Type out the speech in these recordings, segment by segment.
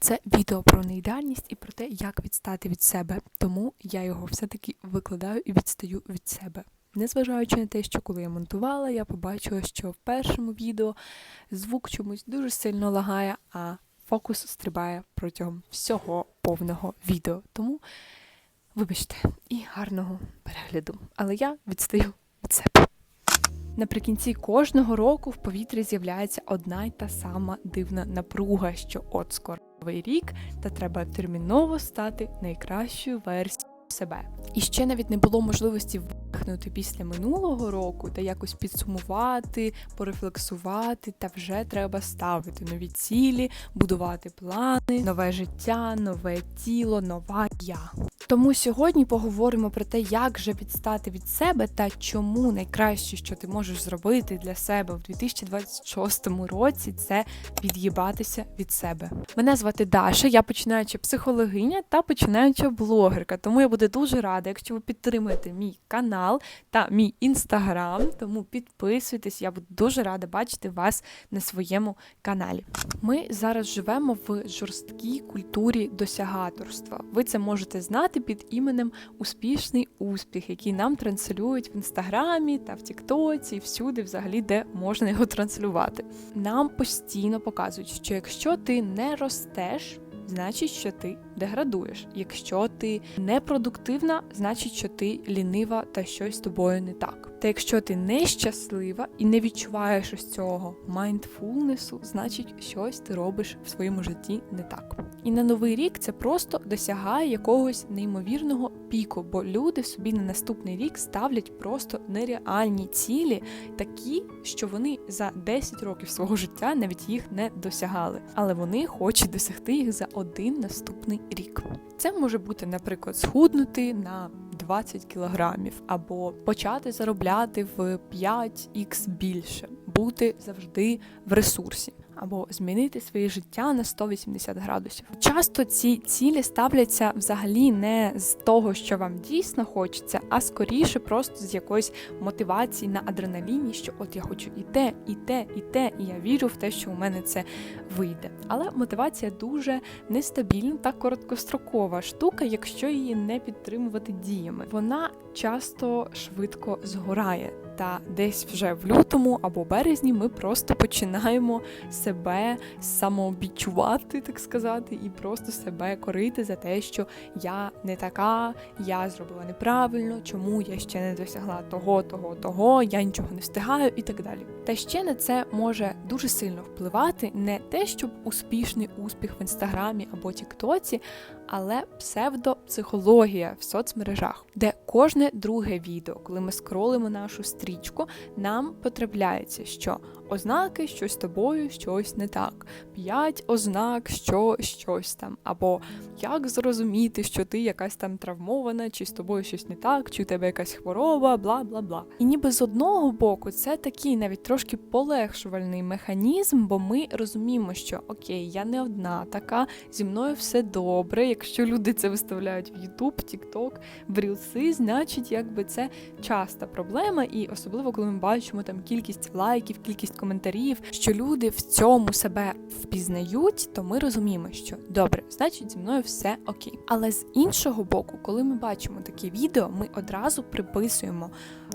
Це відео про неідеальність і про те, як відстати від себе. Тому я його все-таки викладаю і відстаю від себе. Незважаючи на те, що коли я монтувала, я побачила, що в першому відео звук чомусь дуже сильно лагає, а фокус стрибає протягом всього повного відео. Тому, вибачте, і гарного перегляду. Але я відстаю від себе. Наприкінці кожного року в повітрі з'являється одна й та сама дивна напруга, що от скоро новий рік, та треба терміново стати найкращою версією себе. І ще навіть не було можливості вдихнути після минулого року та якось підсумувати, порефлексувати, та вже треба ставити нові цілі, будувати плани, нове життя, нове тіло, нова я. Тому сьогодні поговоримо про те, як же відстати від себе та чому найкраще, що ти можеш зробити для себе в 2026 році, це від'їбатися від себе. Мене звати Даша, я починаюча психологиня та починаюча блогерка. Тому я буду дуже рада, якщо ви підтримуєте мій канал та мій інстаграм. Тому підписуйтесь, я буду дуже рада бачити вас на своєму каналі. Ми зараз живемо в жорсткій культурі досягаторства. Ви це можете знати під іменем Успішний успіх, який нам транслюють в інстаграмі та в Тіктоці, всюди, взагалі, де можна його транслювати. Нам постійно показують, що якщо ти не ростеш. Значить, що ти деградуєш. Якщо ти непродуктивна, значить, що ти лінива та щось з тобою не так. Та якщо ти нещаслива і не відчуваєш ось цього майндфулнесу, значить, щось ти робиш в своєму житті не так. І на новий рік це просто досягає якогось неймовірного піку, бо люди собі на наступний рік ставлять просто нереальні цілі, такі, що вони за 10 років свого життя навіть їх не досягали, але вони хочуть досягти їх за один наступний рік. Це може бути, наприклад, схуднути на 20 кілограмів, або почати заробляти в 5х більше, бути завжди в ресурсі. Або змінити своє життя на 180 градусів. Часто ці цілі ставляться взагалі не з того, що вам дійсно хочеться, а скоріше просто з якоїсь мотивації на адреналіні, що от я хочу і те, і те, і те, і я вірю в те, що у мене це вийде. Але мотивація дуже нестабільна та короткострокова штука, якщо її не підтримувати діями. Вона часто швидко згорає. Та десь вже в лютому або березні ми просто починаємо себе самообічувати, так сказати, і просто себе корити за те, що я не така, я зробила неправильно, чому я ще не досягла того, того, того, я нічого не встигаю і так далі. Та ще на це може дуже сильно впливати не те, щоб успішний успіх в інстаграмі або Тіктоці, але псевдопсихологія в соцмережах, де кожне друге відео, коли ми скролимо нашу стрічку, нам потрапляється, що ознаки, що з тобою щось не так, п'ять ознак, що щось там, або як зрозуміти, що ти якась там травмована, чи з тобою щось не так, чи у тебе якась хвороба, бла бла бла. І ніби з одного боку це такий навіть трошки полегшувальний механізм, бо ми розуміємо, що окей, я не одна така, зі мною все добре. Якщо люди це виставляють в YouTube, TikTok, в Рілси, значить, якби це часта проблема, і особливо коли ми бачимо там кількість лайків, кількість коментарів, що люди в цьому себе впізнають, то ми розуміємо, що добре, значить зі мною все окей. Але з іншого боку, коли ми бачимо такі відео, ми одразу приписуємо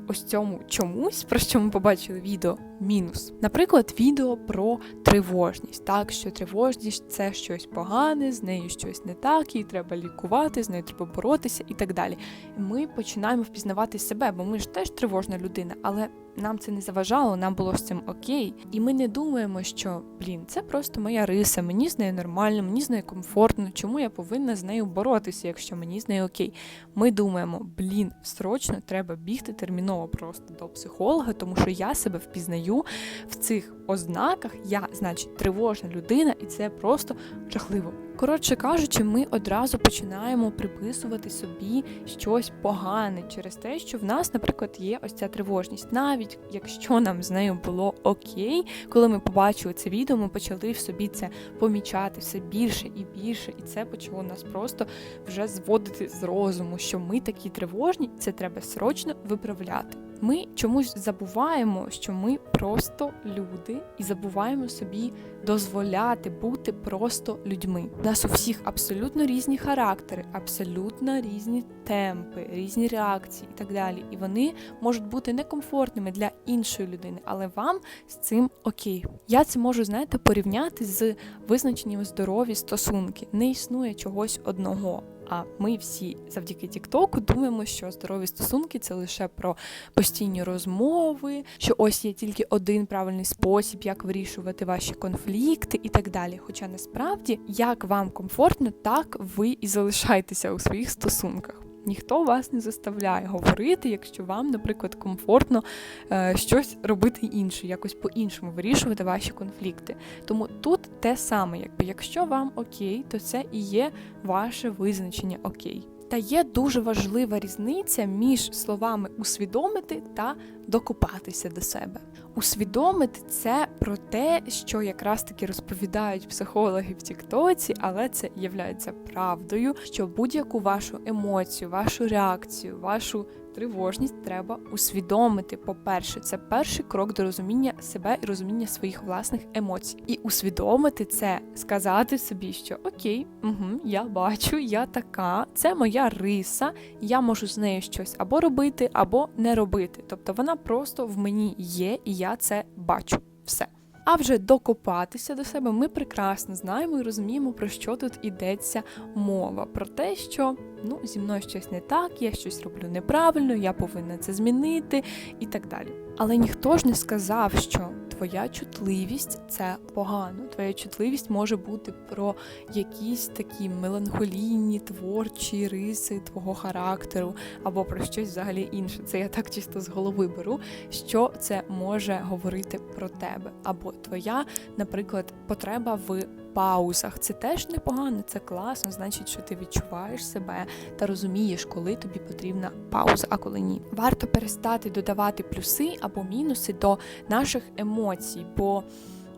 ось цьому чомусь, про що ми побачили відео, мінус. Наприклад, відео про тривожність, так що тривожність це щось погане, з нею щось не так, її треба лікувати, з нею треба боротися і так далі. І ми починаємо впізнавати себе, бо ми ж теж тривожна людина, але нам це не заважало, нам було з цим окей. І ми не думаємо, що блін, це просто моя риса, мені з нею нормально, мені з нею комфортно. Чому я повинна з нею боротися, якщо мені з нею окей? Ми думаємо, блін, срочно треба бігти терміново просто до психолога, тому що я себе впізнаю в цих ознаках. Я, значить, тривожна людина, і це просто жахливо. Коротше кажучи, ми одразу починаємо приписувати собі щось погане через те, що в нас, наприклад, є ось ця тривожність. Навіть якщо нам з нею було окей, коли ми побачили це відео, ми почали в собі це помічати все більше і більше, і це почало нас просто вже зводити з розуму, що ми такі тривожні, це треба срочно виправляти. Ми чомусь забуваємо, що ми просто люди, і забуваємо собі дозволяти бути просто людьми. У нас у всіх абсолютно різні характери, абсолютно різні темпи, різні реакції і так далі. І вони можуть бути некомфортними для іншої людини, але вам з цим окей. Я це можу, знаєте, порівняти з визначенням здорові стосунки. Не існує чогось одного. А ми всі завдяки Тіктоку думаємо, що здорові стосунки це лише про постійні розмови, що ось є тільки один правильний спосіб, як вирішувати ваші конфлікти і так далі. Хоча насправді, як вам комфортно, так ви і залишаєтеся у своїх стосунках. Ніхто вас не заставляє говорити, якщо вам, наприклад, комфортно е, щось робити інше, якось по-іншому вирішувати ваші конфлікти. Тому тут те саме, якби якщо вам окей, то це і є ваше визначення окей. Та є дуже важлива різниця між словами усвідомити та докопатися до себе. Усвідомити це про те, що якраз таки розповідають психологи в Тіктоці, але це є правдою, що будь-яку вашу емоцію, вашу реакцію, вашу тривожність треба усвідомити. По-перше, це перший крок до розуміння себе і розуміння своїх власних емоцій. І усвідомити це, сказати собі, що окей, угу, я бачу, я така, це моя риса, я можу з нею щось або робити, або не робити. Тобто вона просто в мені є, і я це бачу. Все. А вже докопатися до себе ми прекрасно знаємо і розуміємо, про що тут ідеться мова. Про те, що ну, зі мною щось не так, я щось роблю неправильно, я повинна це змінити і так далі. Але ніхто ж не сказав, що твоя чутливість це погано. Твоя чутливість може бути про якісь такі меланхолійні творчі риси твого характеру, або про щось взагалі інше. Це я так чисто з голови беру, що це може говорити про тебе, або твоя, наприклад, потреба в паузах. Це теж непогано, це класно, значить, що ти відчуваєш себе та розумієш, коли тобі потрібна пауза, а коли ні. Варто перестати додавати плюси або мінуси до наших емоцій, бо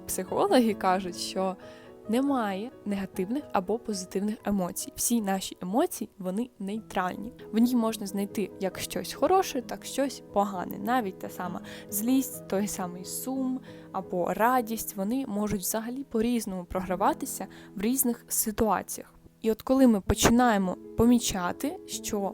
психологи кажуть, що немає негативних або позитивних емоцій. Всі наші емоції вони нейтральні. В ній можна знайти як щось хороше, так щось погане. Навіть та сама злість, той самий сум або радість. Вони можуть взагалі по-різному програватися в різних ситуаціях. І от коли ми починаємо помічати, що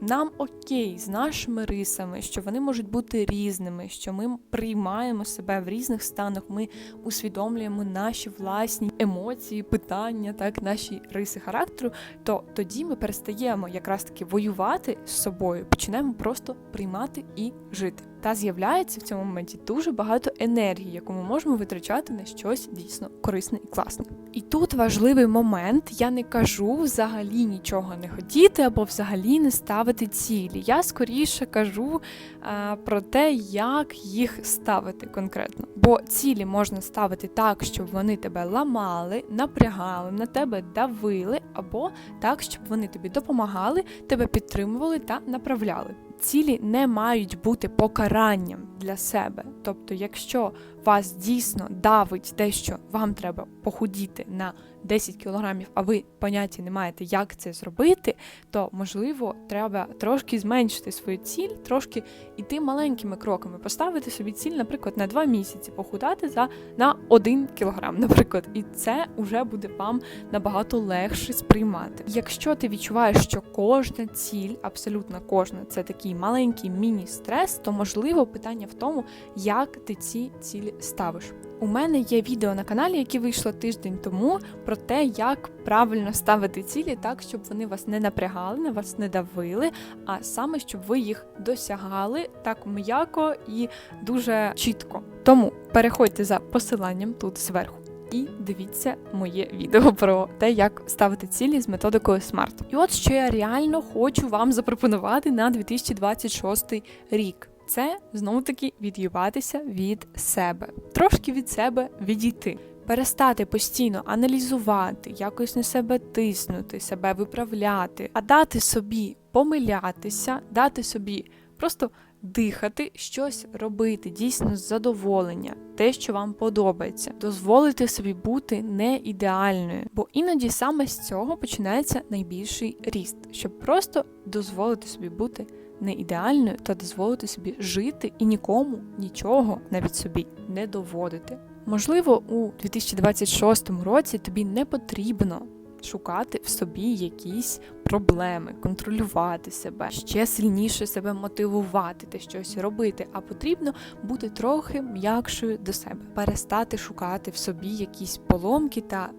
нам окей з нашими рисами, що вони можуть бути різними, що ми приймаємо себе в різних станах, ми усвідомлюємо наші власні емоції, питання, так, наші риси характеру, то тоді ми перестаємо якраз таки воювати з собою, починаємо просто приймати і жити. Та з'являється в цьому моменті дуже багато енергії, яку ми можемо витрачати на щось дійсно корисне і класне. І тут важливий момент: я не кажу взагалі нічого не хотіти або взагалі не ставити цілі. Я скоріше кажу а, про те, як їх ставити конкретно. Бо цілі можна ставити так, щоб вони тебе ламали, напрягали, на тебе давили, або так, щоб вони тобі допомагали, тебе підтримували та направляли цілі не мають бути покаранням для себе. Тобто, якщо вас дійсно давить те, що вам треба похудіти на 10 кілограмів, а ви поняття не маєте, як це зробити, то можливо треба трошки зменшити свою ціль, трошки йти маленькими кроками, поставити собі ціль, наприклад, на 2 місяці похудати за на 1 кілограм, наприклад, і це вже буде вам набагато легше сприймати. Якщо ти відчуваєш, що кожна ціль, абсолютно кожна, це такий маленький міні-стрес, то можливо питання в тому, як ти ці цілі ставиш. У мене є відео на каналі, яке вийшло тиждень тому, про те, як правильно ставити цілі так, щоб вони вас не напрягали, на вас не давили, а саме щоб ви їх досягали так м'яко і дуже чітко. Тому переходьте за посиланням тут зверху. І дивіться моє відео про те, як ставити цілі з методикою SMART. І от що я реально хочу вам запропонувати на 2026 рік це знову таки від'їбатися від себе, трошки від себе відійти. Перестати постійно аналізувати, якось на себе тиснути, себе виправляти, а дати собі помилятися, дати собі просто дихати, щось робити, дійсно з задоволення, те, що вам подобається, дозволити собі бути не ідеальною, бо іноді саме з цього починається найбільший ріст, щоб просто дозволити собі бути не ідеальною та дозволити собі жити і нікому нічого навіть собі не доводити. Можливо, у 2026 році тобі не потрібно шукати в собі якісь проблеми, контролювати себе, ще сильніше себе мотивувати та щось робити, а потрібно бути трохи м'якшою до себе, перестати шукати в собі якісь поломки та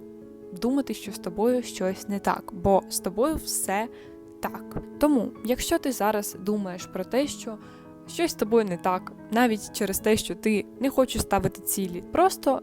думати, що з тобою щось не так, бо з тобою все так. Тому, якщо ти зараз думаєш про те, що щось з тобою не так, навіть через те, що ти не хочеш ставити цілі, просто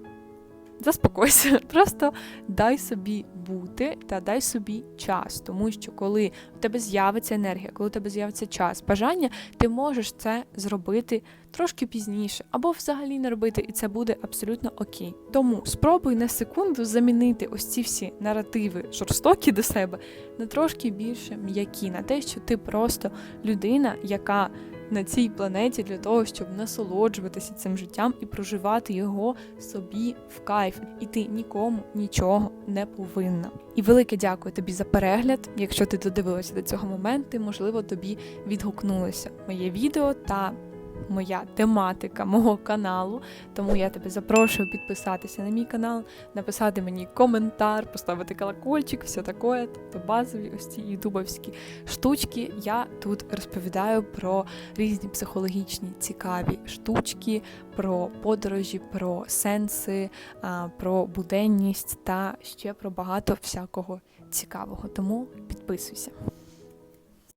заспокойся, просто дай собі бути та дай собі час, тому що коли у тебе з'явиться енергія, коли у тебе з'явиться час, бажання, ти можеш це зробити трошки пізніше, або взагалі не робити, і це буде абсолютно окей. Тому спробуй на секунду замінити ось ці всі наративи жорстокі до себе на трошки більше м'які, на те, що ти просто людина, яка на цій планеті для того, щоб насолоджуватися цим життям і проживати його собі в кайф, і ти нікому нічого не повинна. І велике дякую тобі за перегляд. Якщо ти додивилася до цього моменту, можливо, тобі відгукнулося моє відео та моя тематика мого каналу. Тому я тебе запрошую підписатися на мій канал, написати мені коментар, поставити колокольчик, все таке, тобто базові ось ці ютубовські штучки. Я тут розповідаю про різні психологічні цікаві штучки, про подорожі, про сенси, про буденність та ще про багато всякого цікавого. Тому підписуйся.